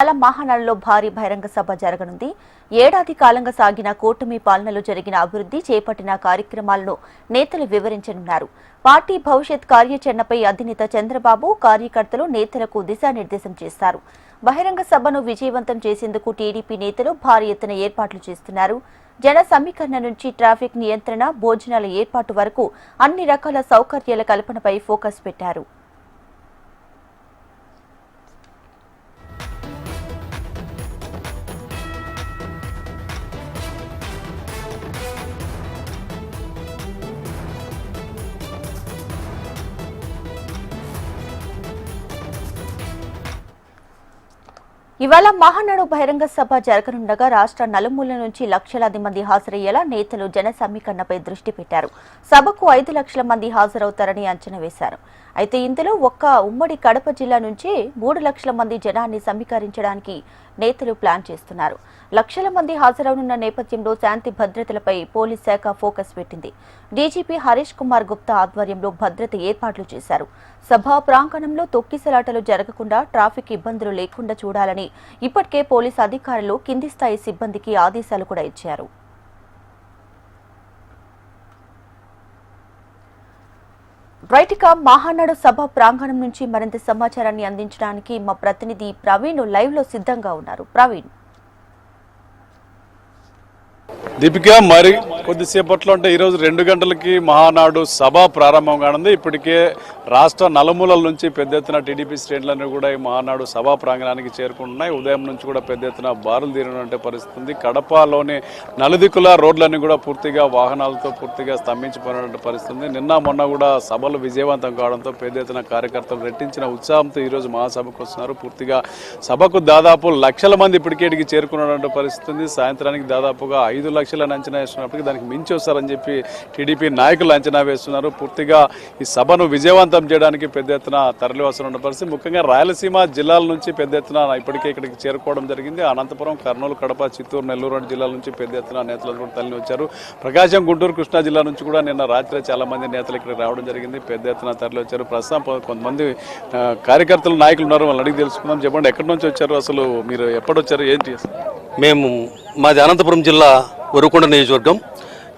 చాలా మహానాడులో భారీ బహిరంగ సభ జరగనుంది. ఏడాది కాలంగా సాగిన కూటమి పాలనలో జరిగిన అభివృద్ధి చేపట్టిన కార్యక్రమాలను నేతలు వివరించనున్నారు. పార్టీ భవిష్యత్ కార్యాచరణపై అధినేత చంద్రబాబు కార్యకర్తలు నేతలకు దిశానిర్దేశం చేస్తారు. బహిరంగ సభను విజయవంతం చేసేందుకు టీడీపీ నేతలు భారీ ఎత్తున ఏర్పాట్లు చేస్తున్నారు. జన సమీకరణ నుంచి ట్రాఫిక్ నియంత్రణ భోజనాల ఏర్పాటు వరకు అన్ని రకాల సౌకర్యాల కల్పనపై ఫోకస్ పెట్టారు. ఇవాళ మహానాడు బహిరంగ సభ జరగనుండగా రాష్ట్ర నలుమూల నుంచి లక్షలాది మంది హాజరయ్యేలా నేతలు జన సమీకరణపై దృష్టి పెట్టారు. సభకు ఐదు లక్షల మంది హాజరవుతారని అంచనా వేశారు. అయితే ఇందులో ఒక్క ఉమ్మడి కడప జిల్లా నుంచి మూడు లక్షల మంది జనాన్ని సమీకరించడానికి నేతలు ప్లాన్ చేస్తున్నారు. లక్షల మంది హాజరవనున్న నేపథ్యంలో శాంతి భద్రతలపై పోలీస్ శాఖ ఫోకస్ పెట్టింది. డీజీపీ హరీష్ కుమార్ గుప్తా ఆధ్వర్యంలో భద్రత ఏర్పాట్లు చేశారు. సభా ప్రాంగణంలో తొక్కిసలాటలు జరగకుండా ట్రాఫిక్ ఇబ్బందులు లేకుండా చూడాలని ఇప్పటికే పోలీస్ అధికారులు కింది స్థాయి సిబ్బందికి ఆదేశాలు కూడా ఇచ్చారు. రైట్ మహానాడు సభ ప్రాంగణం నుంచి మరింత సమాచారాన్ని అందించడానికి మా ప్రతినిధి ప్రవీణ్ లైవ్లో సిద్ధంగా ఉన్నారు. ప్రవీణ్. దీపిక మరి కొద్దిసేపట్లో అంటే ఈరోజు రెండు గంటలకి మహానాడు సభ ప్రారంభం కానుంది ఇప్పటికే రాష్ట్ర నలుమూలల నుంచి పెద్ద ఎత్తున టీడీపీ శ్రేణులన్నీ కూడా ఈ మహానాడు సభా ప్రాంగణానికి చేరుకుంటున్నాయి. ఉదయం నుంచి కూడా పెద్ద ఎత్తున బారులు తీరినటువంటి పరిస్థితి ఉంది. కడపలోని నలుదిక్కుల రోడ్లన్నీ కూడా పూర్తిగా వాహనాలతో పూర్తిగా స్తంభించిపోయినటువంటి పరిస్థితి ఉంది. నిన్న మొన్న కూడా సభలు విజయవంతం కావడంతో పెద్ద ఎత్తున కార్యకర్తలు రెట్టించిన ఉత్సాహంతో ఈరోజు మహాసభకు వస్తున్నారు. పూర్తిగా సభకు దాదాపు లక్షల మంది ఇప్పటికేటికి చేరుకున్నటువంటి పరిస్థితి ఉంది. సాయంత్రానికి దాదాపుగా ఐదు లక్షలను అంచనా వేస్తున్నప్పటికీ దానికి మించి వస్తారని చెప్పి టీడీపీ నాయకులు అంచనా వేస్తున్నారు. పూర్తిగా ఈ సభను విజయవంతం చేయడానికి పెద్ద ఎత్తున తరలి వస్తున్న పరిస్థితి. ముఖ్యంగా రాయలసీమ జిల్లాల నుంచి పెద్ద ఎత్తున ఇప్పటికే ఇక్కడికి చేరుకోవడం జరిగింది. అనంతపురం కర్నూలు కడప చిత్తూరు నెల్లూరు వంటి జిల్లాల నుంచి పెద్ద ఎత్తున నేతలు కూడా తరలి వచ్చారు. ప్రకాశం గుంటూరు కృష్ణా జిల్లా నుంచి కూడా నిన్న రాత్రి చాలా మంది నేతలు ఇక్కడికి రావడం జరిగింది. పెద్ద ఎత్తున తరలి వచ్చారు. ప్రస్తుతం కొంతమంది కార్యకర్తలు నాయకులు ఉన్నారు. వాళ్ళని అడిగి తెలుసుకుందాం. చెప్పండి ఎక్కడి నుంచి వచ్చారు? అసలు మీరు ఎప్పుడొచ్చారు ఏంటి మేము మాది అనంతపురం జిల్లా వరుకొండ నియోజకవర్గం